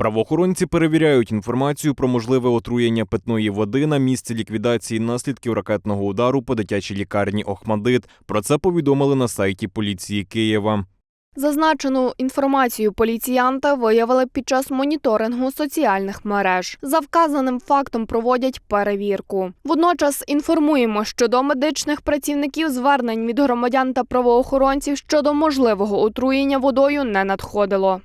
Правоохоронці перевіряють інформацію про можливе отруєння питної води на місці ліквідації наслідків ракетного удару по дитячій лікарні Охмадит. Про це повідомили на сайті поліції Києва. Зазначену інформацію поліціянта виявили під час моніторингу соціальних мереж. За вказаним фактом проводять перевірку. Водночас інформуємо, що до медичних працівників звернень від громадян та правоохоронців щодо можливого отруєння водою не надходило.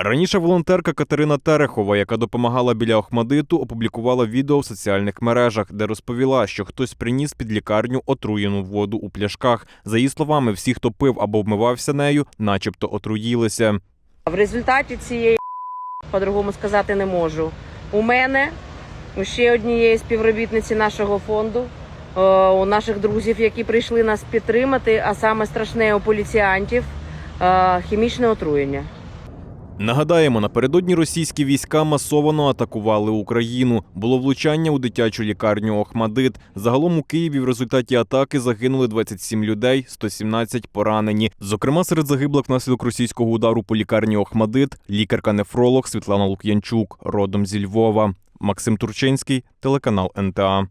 Раніше волонтерка Катерина Терехова, яка допомагала біля Охмадиту, опублікувала відео в соціальних мережах, де розповіла, що хтось приніс під лікарню отруєну воду у пляшках. За її словами, всі, хто пив або вмивався нею, начебто отруїлися. В результаті цієї по-другому сказати не можу. У мене, у ще однієї співробітниці нашого фонду, е, у наших друзів, які прийшли нас підтримати, а саме страшне у поліціянтів е, хімічне отруєння. Нагадаємо, напередодні російські війська масово атакували Україну. Було влучання у дитячу лікарню Охмадит. Загалом у Києві в результаті атаки загинули 27 людей, 117 поранені. Зокрема, серед загиблих внаслідок російського удару по лікарні Охмадит лікарка-нефролог Світлана Лук'янчук, родом зі Львова. Максим Турчинський, телеканал НТА.